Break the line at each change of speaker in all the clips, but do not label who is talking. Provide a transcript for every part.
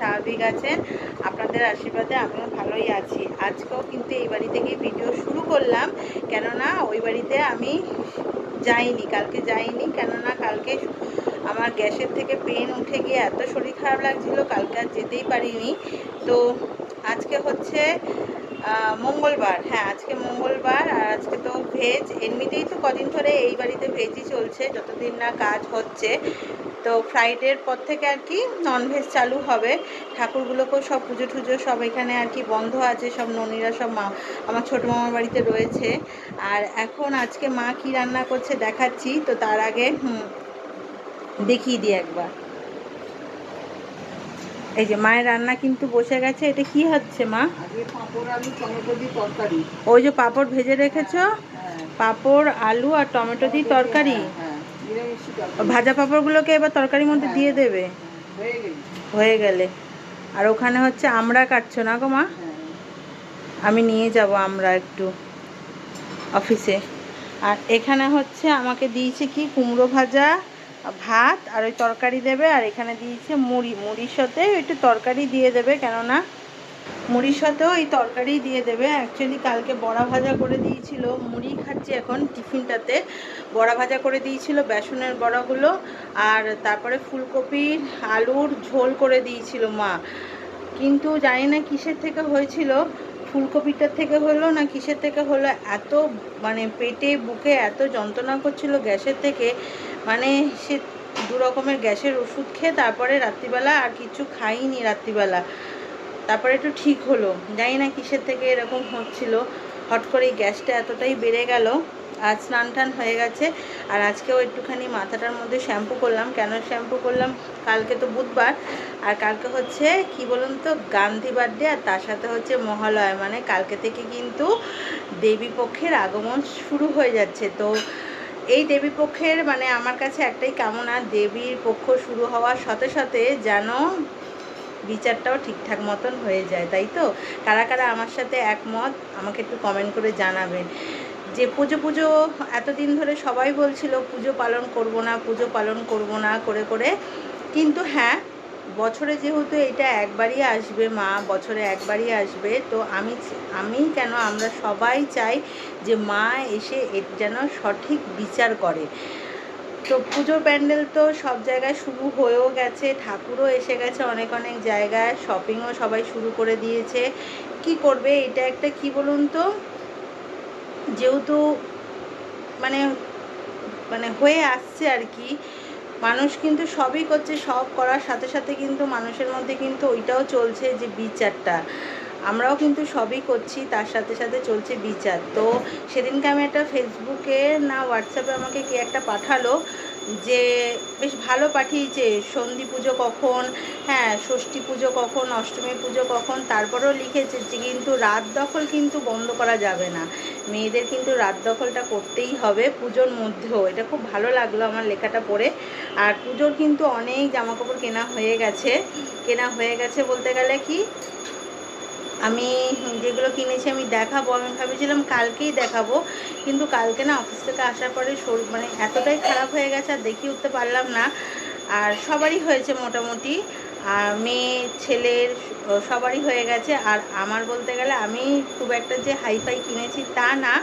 স্বাভাবিক আছেন। আপনাদের আশীর্বাদে আমিও ভালোই আছি। আজকেও কিন্তু এই বাড়ি থেকেই ভিডিও শুরু করলাম। কেননা ওই বাড়িতে আমি যাইনি, কালকে যাইনি। কেননা কালকে আমার গ্যাসের থেকে পেন উঠে গিয়ে এত শরীর খারাপ লাগছিল, কালকে আর যেতেই পারিনি। তো আজকে হচ্ছে মঙ্গলবার। হ্যাঁ আজকে মঙ্গলবার আর আজকে তো ভেজ। এমনিতেই তো কদিন ধরে এই বাড়িতে ভেজই চলছে, যতদিন না কাজ হচ্ছে। তো ফ্রাইডের পর থেকে আর কি ননভেজ চালু হবে। ঠাকুরগুলোকেও সব পুজো টুজো সব এখানে আর কি বন্ধ আছে, সব ননীরা, সব মা, আমার ছোটো মামার বাড়িতে রয়েছে। আর এখন আজকে মা কি রান্না করছে দেখাচ্ছি, তো তার আগে দেখিয়ে দিই একবার। এই যে মায়ের রান্না কিন্তু বসে গেছে এটা কি হচ্ছে মা? ওই যে পাপড় ভেজে রেখেছো? পাপড় আলু আর টমেটো দিয়ে তরকারি?
হ্যাঁ তরকারি।
ভাজা পাঁপড়গুলোকে এবার তরকারির মধ্যে দিয়ে দেবে?
হয়ে
গেলে। আর ওখানে হচ্ছে আমরা কাটছো না গো মা?
হ্যাঁ।
আমি নিয়ে যাব আমরা একটু অফিসে। আর এখানে হচ্ছে আমাকে দিয়েছে কি কুমড়ো ভাজা ভাত আর ওই তরকারি দেবে, আর এখানে দিয়েছে মুড়ি। মুড়ির সাথে একটু তরকারি দিয়ে দেবে, কেননা মুড়ির সাথেও এই তরকারি দিয়ে দেবে। অ্যাকচুয়ালি কালকে বড়া ভাজা করে দিয়েছিল, মুড়ি খাচ্ছি এখন টিফিনটাতে। বড়া ভাজা করে দিয়েছিল বেসনের বড়াগুলো, আর তারপরে ফুলকপির আলুর ঝোল করে দিয়েছিল মা। কিন্তু জানি না কিসের থেকে হয়েছিল ফুলকপিটার থেকে হলো না কিসের থেকে হলো, এত মানে পেটে, বুকে এত যন্ত্রণা করছিল গ্যাসের থেকে মানে সে দু রকমের গ্যাসের ওষুধ খেয়ে তারপরে রাত্রিবেলা আর কিছু খাইনি রাত্রিবেলা। তারপরে একটু ঠিক হলো। জানি না কিসের থেকে এরকম হচ্ছিল। হট করে এই গ্যাসটা এতটাই বেড়ে গেল। আজ স্নান টান হয়ে গেছে। আর আজকেও একটুখানি মাথাটার মধ্যে শ্যাম্পু করলাম। কেন শ্যাম্পু করলাম? কালকে তো বুধবার। আর কালকে হচ্ছে, কি বলুন তো, গান্ধী বার্থডে আর তার সাথে হচ্ছে মহালয়। মানে কালকে থেকে কিন্তু দেবী পক্ষের আগমন শুরু হয়ে যাচ্ছে। তো এই দেবী পক্ষের মানে আমার কাছে একটাই কামনা, দেবীর পক্ষ শুরু হওয়ার সাথে সাথে যেন বিচারটাও ঠিকঠাক মতন হয়ে যায়, তাই তো? কারা কারা আমার সাথে একমত, আমাকে একটু কমেন্ট করে জানাবেন। যে পুজো পুজো এতদিন ধরে সবাই বলছিল, পুজো পালন করব না, পুজো পালন করব না, করে করে। কিন্তু হ্যাঁ বছরে যেহেতু এটা একবারই আসবে মা, বছরে একবারই আসবে, তো আমি আমি কেন আমরা সবাই চাই যে মা এসে যেন সঠিক বিচার করে। তো পুজোর প্যান্ডেল তো সব জায়গায় শুরু হয়েও গেছে, ঠাকুরও এসে গেছে অনেক অনেক জায়গায় শপিংও সবাই শুরু করে দিয়েছে। কি করবে এটা একটা কি বলুন তো? যেহেতু মানে মানে হয়ে আসছে আর কি মানুষ কিন্তু সবই করছে, সব করার সাথে সাথে কিন্তু মানুষের মধ্যে কিন্তু ওইটাও চলছে যে বিচারটা। আমরাও কিন্তু সবই করছি, তার সাথে সাথে চলছে বিচার। তো সেদিনকে আমি একটা ফেসবুকে না হোয়াটসঅ্যাপে আমাকে কে একটা পাঠালো যে বেশ ভালো পাঠিয়েছে, সন্ধি পুজো কখন হ্যাঁ ষষ্ঠী পুজো কখন অষ্টমী পুজো কখন, তারপরেও লিখেছে যে কিন্তু রাত দখল কিন্তু বন্ধ করা যাবে না। মেয়েদের কিন্তু রাত দখলটা করতেই হবে পুজোর মধ্যেও। এটা খুব ভালো লাগল আমার লেখাটা পড়ে। আর পুজোর কিন্তু অনেক জামাকাপড় কেনা হয়ে গেছে। কেনা হয়ে গেছে বলতে গেলে কি? আমি যেগুলো কিনেছি আমি দেখাবো। আমি ভেবেছিলাম কালকেই দেখাবো। কিন্তু কালকে না অফিস থেকে আসার পরে শরীর মানে এতটাই খারাপ হয়ে গেছে আর দেখিয়ে উঠতে পারলাম না। আর সবারই হয়েছে মোটামুটি। আর মেয়ে, ছেলের সবারই হয়ে গেছে। আর আমার বলতে গেলে আমি খুব একটা যে হাইফাই কিনেছি তা না।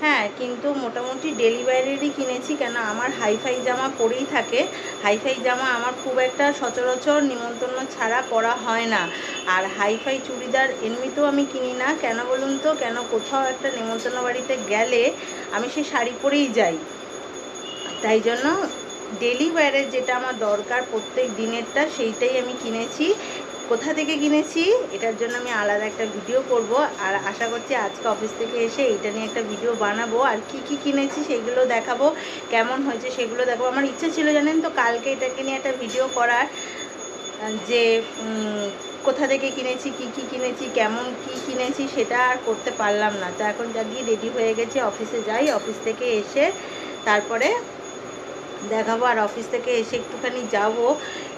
হ্যাঁ কিন্তু মোটামুটি ডেলিভারিরই কিনেছি। কেন আমার হাইফাই জামা পরেই থাকে। হাইফাই জামা আমার খুব একটা সচরাচর নিমন্ত্রণ ছাড়া পরা হয় না। আর হাইফাই চুড়িদার এমনিতেও আমি কিনি না। কেন বলুন তো? কেন কোথাও একটা নিমন্ত্রণ বাড়িতে গেলে আমি সেই শাড়ি পরেই যাই। তাই জন্য ডেলি ওয়্যারের যেটা আমার দরকার প্রত্যেক দিনেরটা, সেইটাই আমি কিনেছি। কোথা থেকে কিনেছি, এটার জন্য আমি আলাদা একটা ভিডিও করব। আর আশা করছি আজকে অফিস থেকে এসে এটা নিয়ে একটা ভিডিও বানাবো। আর কি কি কিনেছি সেগুলো দেখাবো, কেমন হয়েছে সেগুলো দেখাবো। আমার ইচ্ছে ছিল জানেন তো কালকে এটাকে নিয়ে একটা ভিডিও করার, যে কোথা থেকে কিনেছি, কি কি কিনেছি, কেমন কি কিনেছি সেটা আর করতে পারলাম না। তো এখন যা গিয়ে রেডি হয়ে গেছি অফিসে যাই অফিস থেকে এসে তারপরে দেখাবো আর অফিস থেকে এসে একটুখানি যাব।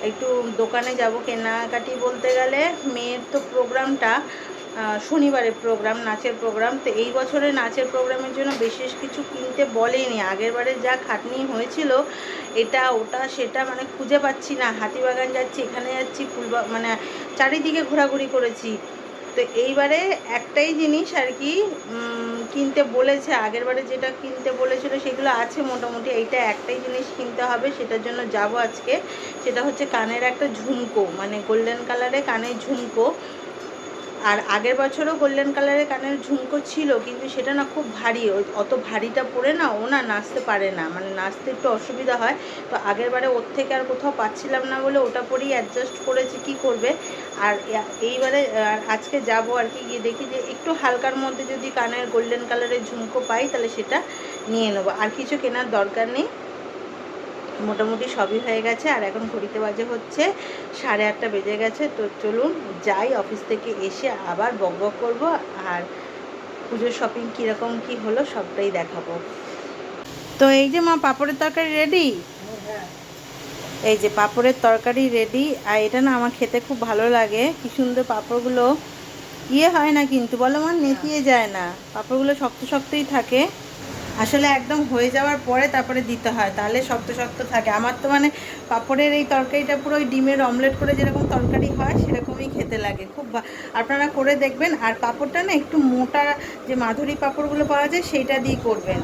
একটু দোকানে যাব কেনাকাটি বলতে গেলে। মেয়ের তো প্রোগ্রামটা শনিবারের প্রোগ্রাম, নাচের প্রোগ্রাম। তো এই বছরে নাচের প্রোগ্রামের জন্য বিশেষ কিছু কিনতে বলেনি। আগের বারে যা খাটনি হয়েছিল, এটা, ওটা, সেটা মানে খুঁজে পাচ্ছি না। হাতিবাগান যাচ্ছি, এখানে যাচ্ছি, ফুলবা মানে চারিদিকে ঘোরাঘুরি করেছি। তো এইবারে একটাই জিনিস আর কি কিনতে বলেছে, আগের বারে যেটা কিনতে বলেছিল সেগুলো আছে মোটামুটি, এইটা একটাই জিনিস কিনতে হবে, সেটার জন্য যাব আজকে, সেটা হচ্ছে কানের একটা ঝুমকো মানে গোল্ডেন কালারে কানের ঝুমকো। আর আগের বছরও গোল্ডেন কালারের কানের ঝুমকো ছিল, কিন্তু সেটা না খুব ভারী। অত ভারীটা পরে না ও না নাচতে পারে না মানে নাচতে একটু অসুবিধা হয়। তো আগের বারে ওর থেকে আর কোথাও পাচ্ছিলাম না বলে ওটা পরেই অ্যাডজাস্ট করেছি, কি করবে? আর এইবারে, আর আজকে যাব আর কি, গিয়ে দেখি যে একটু হালকার মধ্যে যদি কানের গোল্ডেন কালারের ঝুমকো পাই, তাহলে সেটা নিয়ে নেব। আর কিছু কেনার দরকার নেই। মোটামুটি সবই হয়ে গেছে। আর এখন ঘড়িতে বাজে হচ্ছে সাড়ে আটটা বেজে গেছে। তো চলুন যাই অফিস থেকে এসে আবার বক বক করব। আর পুজোর শপিং কীরকম, কি হলো সবটাই দেখাবো। তো এই যে মা, পাপড়ের তরকারি রেডি এই যে পাপড়ের তরকারি রেডি আর এটা না আমার খেতে খুব ভালো লাগে। কি সুন্দর পাপড়গুলো। ইয়ে হয় না কিন্তু, বলো মা নেতিয়ে যায় না। পাপড়গুলো শক্ত শক্তই থাকে। আসলে একদম হয়ে যাওয়ার পরে তারপরে দিতে হয়, তাহলে শক্ত শক্ত থাকে। আমার তো মানে পাপড়ের এই তরকারিটা পুরো ওই ডিমের অমলেট করে যেরকম তরকারি হয়, সেরকমই খেতে লাগে। খুব আপনারা করে দেখবেন, আর পাপড়টা না একটু মোটা যে মাধুরী পাপড়গুলো পাওয়া যায়, সেইটা দিয়ে করবেন।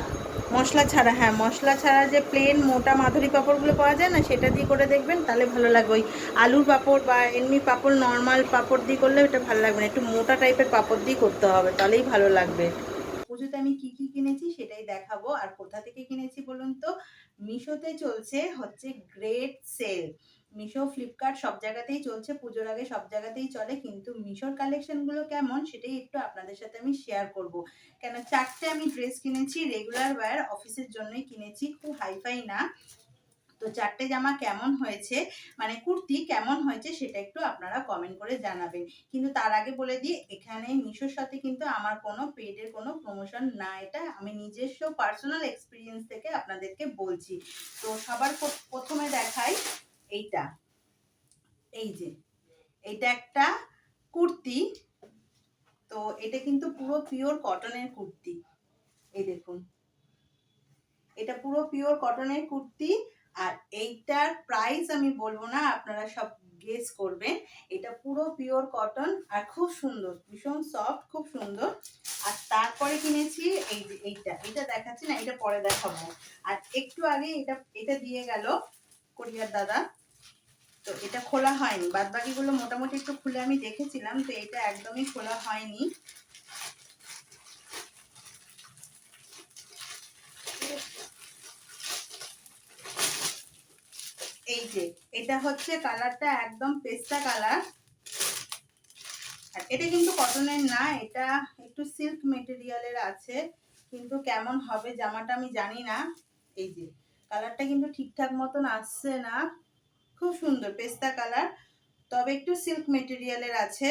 মশলা ছাড়া হ্যাঁ মশলা ছাড়া যে প্লেন মোটা মাধুরী পাঁপড়গুলো পাওয়া যায় না, সেটা দিয়ে করে দেখবেন, তাহলে ভালো লাগবে ওই আলুর পাঁপড় বা এমনি পাঁপড় নর্মাল পাঁপড় দিয়ে করলে ওটা ভালো লাগবে না। একটু মোটা টাইপের পাঁপড় দিয়ে করতে হবে, তাহলেই ভালো লাগবে। পুজোতে আমি কি কি কিনেছি সেটাই দেখাবো। আর কোথা থেকে কিনেছি বলুন তো? মিশোতে চলছে হচ্ছে গ্রেট সেল মিশো ফ্লিপকার্ট সব জায়গাতেই চলছে, পুজোর আগে সব জায়গাতেই চলে, কিন্তু মিশোর কালেকশনগুলো কেমন সেটাই একটু আপনাদের সাথে আমি শেয়ার করব। কেন, চারটে আমি ড্রেস কিনেছি রেগুলার ওয়্যার অফিসের জন্যই কিনেছি, খুব হাইফাই না। তো চারটে জামা কেমন হয়েছে? মানে কুর্তি কেমন হয়েছে সেটা একটু আপনারা কমেন্ট করে জানাবেন। কিন্তু তার আগে বলে দিই, এখানে মিশোর সাথে কিন্তু আমার কোনো পেডের কোনো প্রমোশন না। এটা আমি নিজস্ব পার্সোনাল এক্সপিরিয়েন্স থেকে আপনাদেরকে বলছি। তো সবার প্রথমে দেখাই এইটা। এই যে, এটা একটা কুর্তি। তো এটা কিন্তু পুরো পিওর কটনের কুর্তি। এই দেখুন। এটা পুরো পিওর কটনের কুর্তি। আর এইটার প্রাইস আমি বলব না, আপনারা সব গেস করবেন। এটা পুরো পিওর কটন আর খুব সুন্দর, ভীষণ সফট খুব সুন্দর। আর তারপরে কিনেছি এই যে এইটা। এটা দেখাচ্ছি না এটা পরে দেখাবো। আর একটু আগে এটা এটা দিয়ে গেল কোরিয়ার দাদা। তো এটা খোলা হয়নি। বাদ বাকিগুলো মোটামুটি একটু খুলে আমি দেখেছিলাম, তো এটা একদমই খোলা হয়নি। এই যে, এটা হচ্ছে কালারটা একদম পেস্তা কালার এটা কিন্তু কটনের না, এটা একটু সিল্ক মেটেরিয়ালের আছে, কিন্তু কেমন হবে জামাটা আমি জানি না। এই যে কালারটা কিন্তু ঠিকঠাক মতন আসছে না। খুব সুন্দর পেস্তা কালার তবে একটু সিল্ক মেটেরিয়ালের আছে।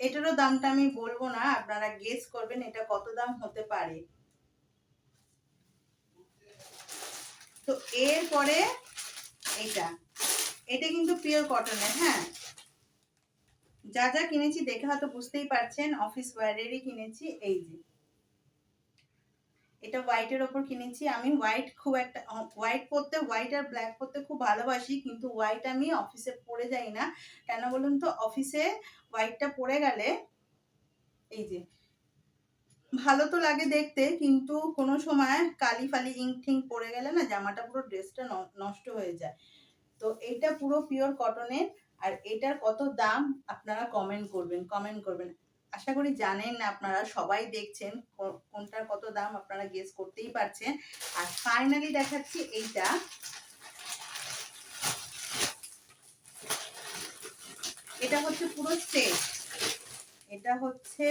এটারও দামটা আমি বলব না, আপনারা গেস করবেন এটা কত দাম হতে পারে। তো এরপরে এইটা এটা কিন্তু পিওর কটনের হ্যাঁ। যা যা কিনেছি দেখে হয়তো বুঝতেই পারছেন অফিস ওয়্যারেরই কিনেছি, এই যে। এটা হোয়াইটের ওপর কিনেছি। আমি হোয়াইট খুব একটা হোয়াইট পরতে হোয়াইট আর ব্ল্যাক পরতে খুব ভালোবাসি, কিন্তু হোয়াইট আমি অফিসে পরে যাই না। কেন বলুন তো অফিসে হোয়াইটটা পরে গেলে, এই যে ভালো তো লাগে দেখতে, কিন্তু কোনো সময় কালি ফালি ইঙ্ক টিঙ্ক পড়ে গেলে না জামাটা পুরো ড্রেসটা নষ্ট হয়ে যায়। তো এইটা পুরো পিওর কটনের আর এটার কত দাম আপনারা কমেন্ট করবেন কমেন্ট করবেন। আশা করি জানেন না আপনারা, সবাই দেখছেন কোনটার কত দাম আপনারা গেস করতেই পারছেন। আর ফাইনালি দেখাচ্ছি এইটা। এটা হচ্ছে পুরো সেট এটা হচ্ছে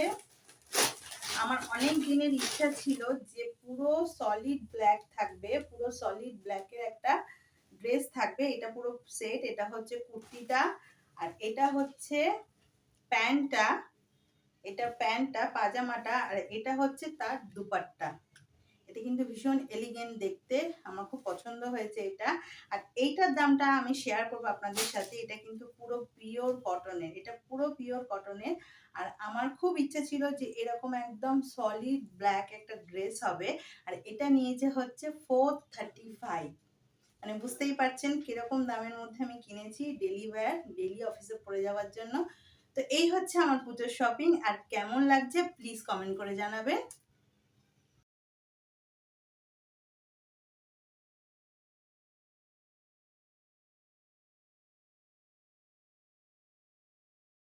আমার অনেক দিনের ইচ্ছা ছিল যে পুরো সলিড ব্ল্যাক থাকবে, পুরো সলিড ব্ল্যাকের একটা ড্রেস থাকবে, এটা পুরো সেট এটা হচ্ছে কুর্তিটা, আর এটা হচ্ছে প্যান্টটা, এটা প্যান্টটা, পাজামাটা, আর এটা হচ্ছে তার দুপাট্টা। কিন্তু ভীষণ এলিগেন্ট দেখতে। আমার খুব পছন্দ হয়েছে এটা। আর এইটার দামটা আমি শেয়ার করব আপনাদের সাথে। এটা কিন্তু পুরো পিওর কটনের এটা পুরো পিওর কটনের আর আমার খুব ইচ্ছা ছিল যে এরকম একদম সলিড ব্ল্যাক একটা ড্রেস হবে। আর এটা নিয়েছে হচ্ছে ফোর থার্টি ফাইভ মানে বুঝতেই পারছেন কীরকম দামের মধ্যে আমি কিনেছি ডেলি ওয়্যার ডেলি অফিসে পরে যাওয়ার জন্য। তো এই হচ্ছে আমার পুজোর শপিং আর কেমন লাগছে প্লিজ কমেন্ট করে জানাবেন।